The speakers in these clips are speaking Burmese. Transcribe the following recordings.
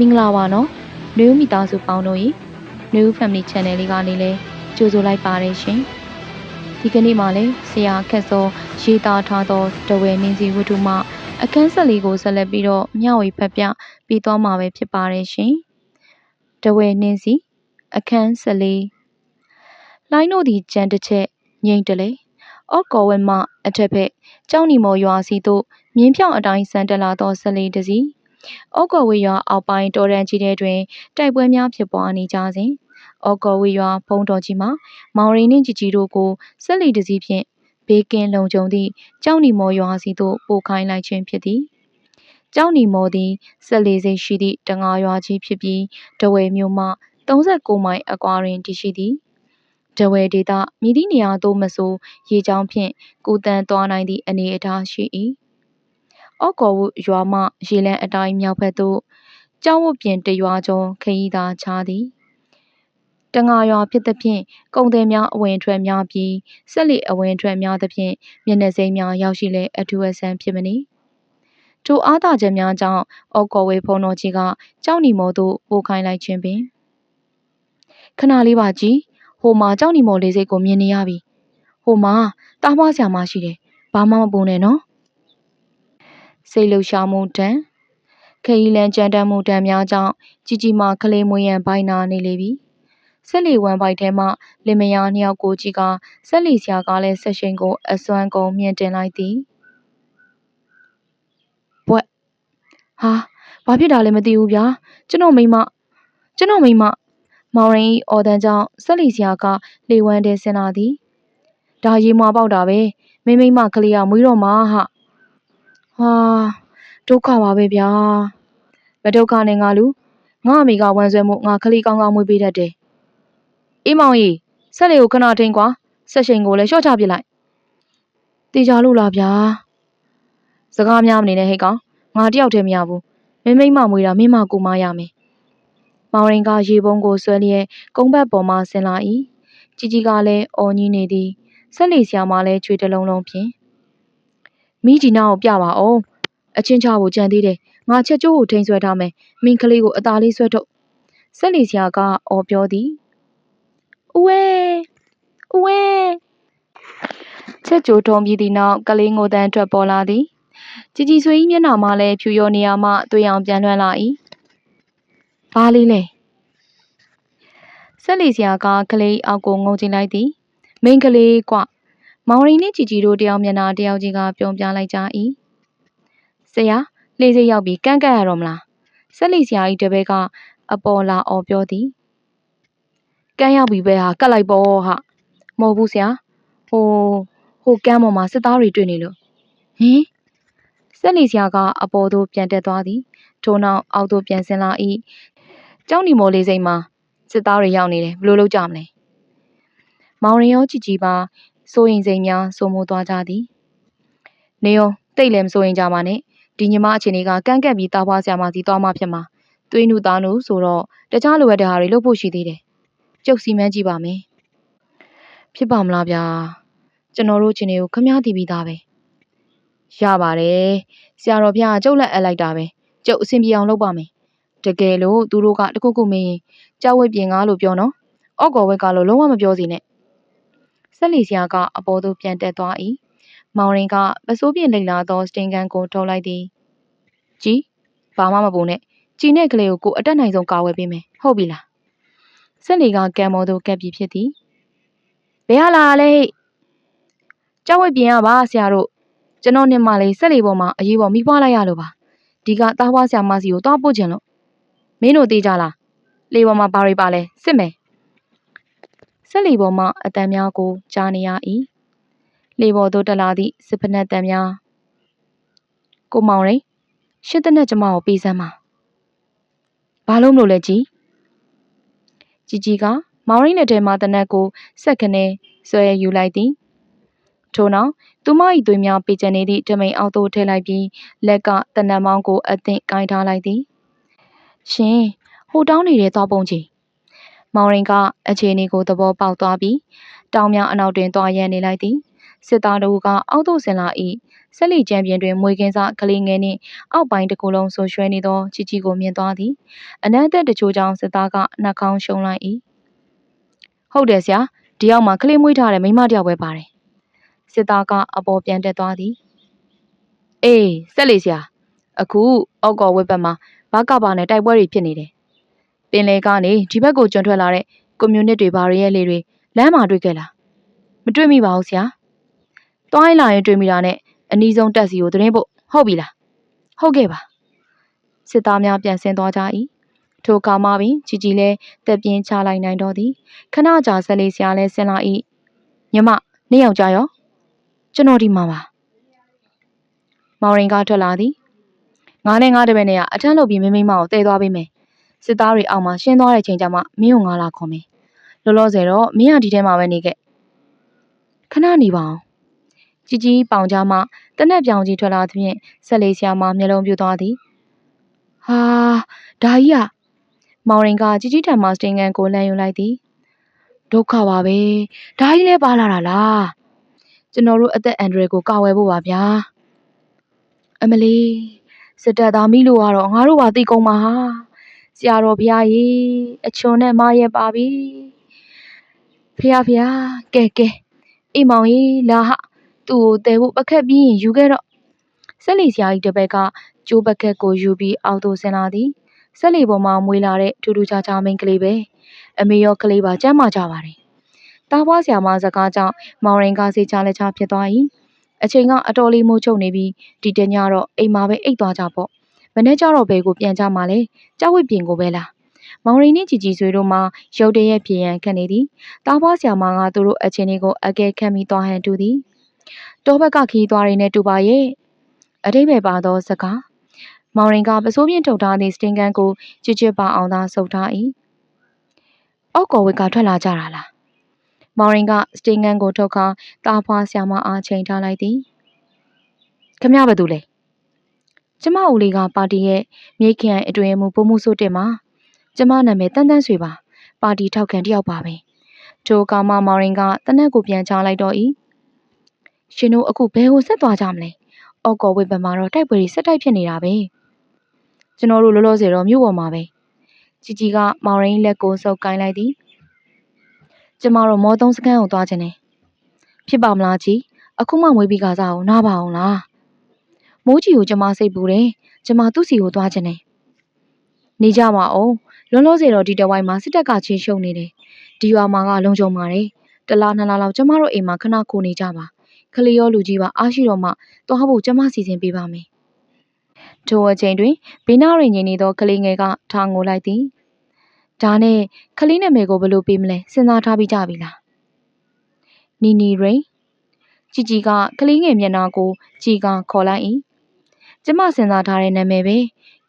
မင်္ဂလာပါနော်နွေဦးမိသားစုပေါင်းတို့ရေနွေဦး Family Channel လေးကနေလဲကြိုဆိုလိုက်ပါတယ်ရှင်ဒီကနေ့မှလည်းဆရာအခက်စောရေးသားထားသောတဝဲနင်းစီဝတ္ထုမှအခန်းဆက်လေးကိုဆက်လက်ပြီးတော့မျှဝေဖတ်ပြပြီးသွားမှာပဲဖြစ်ပါတယ်ရှင်တဝဲနင်းစီအခန်းဆက်လေးလိုင်းတို့သည်ကြံတစ်ချက်ငိမ့်တလေအော့ကော်ဝဲမှအထက်ဖက်ကျောင်းနီမော်ရွာစီသို့မြင်းဖြောင်အတိုင်းဆန်တက်လာသောဆက်လေးတစ်စီး အော့ကော်ဝေရွာအောက်ပိုင်းတော်ရန်ကြီးထဲတွင်တိုက်ပွဲများဖြစ်ပွားနေကြစဉ်အော်ကော်ဝေရွာဘုံတော်ကြီးမှာမောင်ရိန်နှင့်ជីជីတို့ကိုဆက်လီတစ်စီးဖြင့်ဘေးကင်းလုံခြုံသည့်ကျောင်းနီမော်ရွာစီသို့ပို့ခိုင်းလိုက်ခြင်းဖြစ်သည်ကျောင်းနီမော်သည်ဆက်လီစိတ်ရှိသည့်တငါရွာကြီးဖြစ်ပြီးတဝဲမြို့မှ39မိုင်အကွာတွင်တည်ရှိသည်တဝဲဒေသမြည်သည့်နေရာသို့မဆိုရေချောင်းဖြင့်ကူတန်းသွားနိုင်သည့်အနေအထားရှိ၏ အော့ကော်ဝရွာမှ ရေလန်းအတိုင်းမြောက်ဘက်သို့ ကျောင်းဝတ်ပြင်တရွာကျော် ခရီးသာချသည်တငါရွာဖြစ်သဖြင့် ကုန်သည်များအဝင်အထွက်များပြီးဆက်လက်အဝင်အထွက်များသဖြင့် မျက်နှာစိမ်းများရောက်ရှိလေအထူးအဆန်းဖြစ်မည်ထိုအားသာချက်များကြောင့် အော်ကော်ဝေဖုံတော်ကြီးကကြောက်နီမော်သို့ပို့ခိုင်းလိုက်ခြင်းပင်ခဏလေးပါကြည်ဟိုမှာကြောက်နီမော်လေးစိတ်ကိုမြင်နေရပြီဟိုမှာတားပွားဆရာမရှိတယ်ဘာမှမပူနဲ့နော် စိတ်လှုပ်ရှားမှုတံခရီးလန်းကြမ်းတမ်းမှုတံများကြောင့် ကြီးကြီးမားကလေးမွေးရန်ဘိုင်းနာနေလေပြီဆက်လီဝမ်ဘိုက်ထဲမှ လင်မယားနှစ်ယောက်ကိုကြီးကဆက်လီဆရာကလည်းဆက်ရှိန်ကို အစွမ်းကုန်မြင့်တင်လိုက်သည်ဘွက်ဟာဘာဖြစ်တာလဲမသိဘူးဗျာကျွန်တော်မိမကျွန်တော်မိမမောင်ရင်အော်တန်းကြောင့်ဆက်လီဆရာကလေဝမ်းတဲဆင်းလာသည်ဒါရေမွာပေါက်တာပဲမိမိမကလေးကမွေးတော့မှာဟာ ဟာဒုက္ခပါပဲဗျာမဒုက္ခနဲ့ငါလူငါအမေကဝမ်းဆွဲမှုငါကလေးကောင်းကောင်းမွေးပေးတတ်တယ်အေးမောင်ကြီးဆက်လေးကိုခဏထိန်ကွာဆက်ရှိန်ကိုလည်းရှော့ချပစ်လိုက်တေချာလို့လားဗျာစကားများမနေနဲ့ဟိတ်ကောင်ငါတယောက်တည်းမရဘူးမင်းမိမမွေးတာမင်းမကူမရမယ်မောင်ရင်ကရေပုံးကိုဆွဲလျက်ကုန်းဘက်ပေါ်မှဆင်းလာ၏ជីជីကလည်းအော်ကြီးနေသည်ဆက်လီဆရာမလည်းချွေတလုံးလုံးဖြင့် မိဒီနာကိုပြပါအောင်အချင်းချဖို့ကြံသေးတယ်ငါချက်ကျိုးကိုထိန်ဆွဲထားမယ်မင်းကလေးကိုအသာလေးဆွဲထုတ်ဆက်လီဆရာကအော်ပြောသည်ဦးဝဲဦးဝဲချက်ကျိုးထုံပြီးသည့်နောက်ကလေးငိုတန်းထွက်ပေါ်လာသည်ជីជីဆွေကြီးမျက်နှာမှာလည်းဖြူရောနေရာမှတွေ့အောင်ပြန်လွှမ်းလာ၏ဘာလေးလဲဆက်လီဆရာကကလေးအောက်ကိုငုံကျင်လိုက်သည်မိန်းကလေးကွ မောင်ရီနှင့်ជីជីတို့တယောက်မျက်နှာတယောက်ချင်းကပြုံပြလိုက်ကြ၏ဆရာလှေစိတ်ရောက်ပြီးကန့်ကန့်ရတော့မလားဆက်လီဆရာကြီးတပည့်ကအပေါ်လာအော်ပြောသည်ကန့်ရောက်ပြီပဲဟာကတ်လိုက်ပေါ့ဟာမဟုတ်ဘူးဆရာဟိုဟိုကမ်းပေါ်မှာစစ်သားတွေတွေ့နေလို့ဟင်ဆက်လီဆရာကအပေါ်သို့ပြန်တက်သွားသည်ထို့နောက်အောက်သို့ပြန်ဆင်းလာ၏ကျောင်းနီမော်လေးစိတ်မှာစစ်သားတွေရောက်နေတယ်ဘလို့လုပ်ကြမလဲမောင်ရင်ရောကြည်ကြည်ပါ စိုးရင်စိမ်များစိုးမိုးသွားကြသည်နေရောတိတ်လည်းမစိုးရင်ကြပါနဲ့ဒီညီမအချင်းတွေကကန့်ကက်ပြီးတာဖွားဆရာမစီသွားမှဖြစ်မှာသွေးနုသားနုဆိုတော့တခြားလိုအပ်တဲ့ဟာတွေလုပ်ဖို့ရှိသေးတယ်ကျုပ်စီမန်းကြည့်ပါမယ်ဖြစ်ပါမလားဗျာကျွန်တော်တို့ချင်းတွေကိုခမားတည်ပြီးသားပဲရပါတယ်ဆရာတော်ဘုရားကျုပ်လက်အပ်လိုက်တာပဲကျုပ်အဆင်ပြေအောင်လုပ်ပါမယ်တကယ်လို့သူတို့ကတခုခုမင်းရင်ကြောက်ဝဲပြင်ကားလို့ပြောနော်အော့ကော်ဝဲကားလို့လုံးဝမပြောစီနဲ့ ဆက်လီဆရာကအပေါ်သို့ပြန်တက်သွား၏မောင်ရင်ကပစိုးပြင်းလိမ့်လာသောစတင်ကန်ကိုထုတ်လိုက်သည်ကြည်ဘာမှမပူနဲ့ကြည်နဲ့ကလေးကိုကိုအတက်နိုင်ဆုံးကာဝယ်ပေးမယ်ဟုတ်ပြီလားဆက်လီကကံမော်သို့ကပ်ပြီးဖြစ်သည်ဘယ်ဟာလာလဲဟိကြောက်ဝဲပြင်ရပါဆရာတို့ကျွန်တော်နဲ့မှလေးဆက်လီပေါ်မှာအရေးပေါ်မိဖွားလိုက်ရလို့ပါဒီကသားဖွားဆရာမစီကိုတောက်ပို့ခြင်းလို့မင်းတို့သိကြလားလေပေါ်မှာဘာတွေပါလဲစစ်မယ် ဆက်လီပေါ်မှအတန်များကိုကြားနေရ၏လေပေါ်သို့တက်လာသည့်စစ်ဖက်နှက်တန်များကိုမောင်ရိရှစ်တနက်ကျမကိုပေးစမ်းပါဘာလို့မလို့လဲကြီးជីជីကမောင်ရိနဲ့တဲမှတနက်ကိုစက်ခနဲ့ဆွဲယူလိုက်သည်ထို့နောက်သူမ၏သွေးများပေကျနေသည့်တမိန်အောက်သို့ထည့်လိုက်ပြီးလက်ကတနက်မောင်းကိုအသင့်ကင်ထားလိုက်သည်ရှင်ဟိုတောင်းနေတဲ့သွားပုံကြီး မောင်ရင်ကအခြေအနေကိုသဘောပေါက်သွားပြီးတောင်များအနောက်တွင်သွားရန်နေလိုက်သည်စစ်သားတို့ကအောက်သို့ဆင်လာ၏ဆက်လီချန်ပီယံတွင်မွေကင်းစားကလေးငယ်နှင့်အောက်ပိုင်းတစ်ခုလုံးဆိုရွှဲနေသောជីជីကိုမြင်သွားသည်အနမ်းသက်တချို့ကြောင့်စစ်သားကနှာခေါင်းရှုံလိုက်၏ဟုတ်တယ်ဆရာဒီရောက်မှာကလေးမွေးထားတဲ့မိန်းမတစ်ယောက်ပဲပါတယ်စစ်သားကအပေါ်ပြန်တက်သွားသည်အေးဆက်လီဆရာအခုအောက်ကော်ဝက်ဘက်မှာဘာကပါနဲ့တိုက်ပွဲတွေဖြစ်နေတယ် ပင်လေကနေဒီဘက်ကိုကျွံထွက်လာတဲ့ကွန်မြူနစ်တွေဘာတွေရဲ့လေတွေလမ်းမှာတွေ့ခဲ့လားမတွေ့မိပါဘူးဆရာတွိုင်းလာရင်တွေ့မိတာနဲ့အနီးဆုံးတက်စီကိုသတင်းပို့ဟုတ်ပြီလားဟုတ်ကဲ့ပါစစ်သားများပြန်ဆင်းသွားကြ၏ထိုအခါမှပင်ជីជីလဲတက်ပြင်းချလိုက်နိုင်တော့သည်ခဏကြာဆက်လေးဆရာလဲဆင်းလာ၏ညီမနေ့ယောက်ျားရောကျွန်တော်ဒီမှာပါမောင်ရင်ကထွက်လာသည်ငါနဲ့ငါတပည့်နဲ့ကအထက်လုပ်ပြီးမင်းမိမကိုတဲသွားပေးမယ် စစ်သားတွေအောက်မှာရှင်းသွားတဲ့ချိန်ကျမှမင်းကိုငါလာခေါ်မယ်။လောလောဆယ်တော့မင်းကဒီထဲမှာပဲနေခဲ့။ခဏနေပါအောင်။ကြီးကြီးပေါင်ကြမှတနက်ပြောင်ကြီးထွက်လာသဖြင့်ဆက်လေးဆရာမမျက်လုံးပြူသွားသည်။ဟာဒါကြီးကမောင်ရင်ကကြီးကြီးထံမှစတင်ကန်ကိုလမ်းယူလိုက်သည်။ဒုက္ခပါပဲ။ဒါကြီးလည်းပါလာတာလား။ကျွန်တော်တို့အသက်အန္တရာယ်ကိုကာဝယ်ဖို့ပါဗျာ။အမလီစစ်တပ်သားမိလို့ကတော့ငါတို့ပါတိကုန်ပါဟာ။ ဆရာတော်ဘုရားရေအချွန်နဲ့မရဲပါပြီဖះဖះကဲကဲအိမ်မောင်ကြီးလာဟသူ့ကိုတဲဖို့ပကက်ပြီးရင်ယူခဲ့တော့ဆက်လီဆရာကြီးတစ်ဘက်ကကျိုးပကက်ကိုယူပြီးအောက်သို့ဆင်းလာသည်ဆက်လီပေါ်မှာမွေးလာတဲ့ထူးထူးခြားခြားမိန်းကလေးပဲအမေရောကလေးပါကြမ်းမာကြပါတယ်တားပွားဆရာမစကားကြောင့်မောင်ရင်ကားစေးချလက်ချဖြစ်သွား၏အချိန်ကအတော်လေးမိုးချုပ်နေပြီးဒီတညတော့အိမ်မှာပဲအိတ်သွားကြပေါ့မ နေ့ကျတော့ဘယ်ကိုပြန်ကြမှာလဲကြောက်ဝိပြင်ကိုပဲလားမောင်ရင်နဲ့ជីជីဆွေတို့မှရုတ်တရက်ပြေရန်ခက်နေသည်တားပွားဆရာမကသူတို့အချင်းလေးကိုအကဲခတ်မိသွားဟန်တူသည်တောဘက်ကခီးသွားရင်းနဲ့တူပါရဲ့အတိတ်ပဲပါသောစကားမောင်ရင်ကပစိုးပြင်းထုတ်ထားသည့်စတင်ကန်ကိုချစ်ချစ်ပါအောင်သာဆုပ်ထား၏အောက်ကော်ဝစ်ကထွက်လာကြတာလားမောင်ရင်ကစတင်ကန်ကိုထုတ်ခါတာဖွားဆရာမအားချိန်ထားလိုက်သည်ခမရဘာတူလဲ ကျမဦးလေးကပါတီရဲ့မြိတ်ခရိုင်အတွင်မှုပုံမှုစိုးတင်မှာကျမနာမည်တန်းတန်းဆွေပါပါတီထောက်ခံတယောက်ပါပဲထိုကောင်မမောင်ရင်ကတနက်ကိုပြန်ချလိုက်တော့၏ရှင်တို့အခုဘယ်ကိုဆက်သွားကြမလဲ။အော်ကော်ဝစ်ဘက်မှာတော့တိုက်ပွဲတွေဆက်တိုက်ဖြစ်နေတာပဲ။ကျွန်တော်တို့လောလောဆယ်တော့မြို့ပေါ်မှာပဲ။ជីជីကမောင်ရင်းလက်ကိုစုပ်ကိုင်းလိုက်သည်။ကျမတို့မောသုံးစကန်ကိုသွားခြင်းနဲ့ဖြစ်ပါမလားជី။အခုမှမွေးပြီးကစားအောင်နားပါအောင်လား။ မိုးကြီးကိုကျမစိတ်ပူတယ်။ကျမသူ့စီကိုသွားချင်တယ်။နေကြပါအောင်။လုံးလုံးစေတော့ဒီတဝိုင်းမှာစစ်တပ်ကချင်းရှုံနေတယ်။ဒီရွာမှာကလုံခြုံပါတယ်။တလားနှစ်လားလောက်ကျမတို့အိမ်မှာခဏခိုနေကြပါ။ကလေးရောလူကြီးပါအားရှိတော့မှသွားဖို့ကျမစီစဉ်ပေးပါမယ်။ထိုအချိန်တွင်ဘေးနားတွင်နေနေသောကလေးငယ်ကထောင်ငိုလိုက်သည်။ဒါနဲ့ကလေးနာမည်ကိုဘယ်လိုပေးမလဲစဉ်းစားထားပြီးကြပြီလား။နီနီရိန်ကြည်ကြည်ကကလေးငယ်မျက်နှာကိုကြည်ကခေါ်လိုက်၏ ကျမစဉ်းစားထားတဲ့နာမည်ပဲ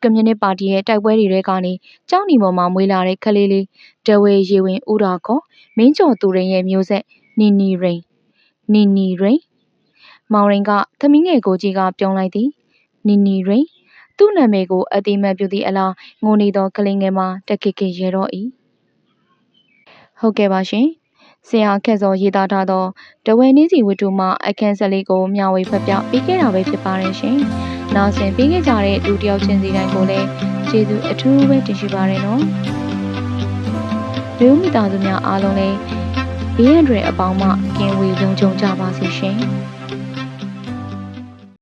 ကွန်မြူနစ်ပါတီရဲ့တိုက်ပွဲတွေကနေကြောင်းနီပေါ်မှာမွေးလာတဲ့ကလေးလေးဒဝေရေဝင်ဦးတာခေါ်မင်းကျော်သူရင်ရဲ့မျိုးဆက်နီနီရိန်နီနီရိန်မောင်ရင်ကသမီးငယ်ကိုကြီးကပြုံးလိုက်သည်နီနီရိန်သူ့နာမည်ကိုအတိမတ်ပြုသည့်အလားငိုနေသောကလေးငယ်မှတခိခိရဲတော့၏ဟုတ်ကဲ့ပါရှင်ဆရာခက်စောရေးသားထားသောတဝဲနည်းစီဝတ္ထုမှအခန်းဆက်လေးကိုမျှဝေဖတ်ပြပေးခဲ့တာပဲဖြစ်ပါတယ်ရှင်။ နောက်ဆင်ပေးခဲ့ကြတဲ့လူတယောက်ချင်းစီတိုင်းကိုလည်းကျေးဇူးအထူးပဲတင်ရှိပါရနော်။လူမိသားစုများအားလုံးလည်းဘေးရန်တွေအပေါင်းမှကင်းဝေးလုံခြုံကြပါစေရှင်။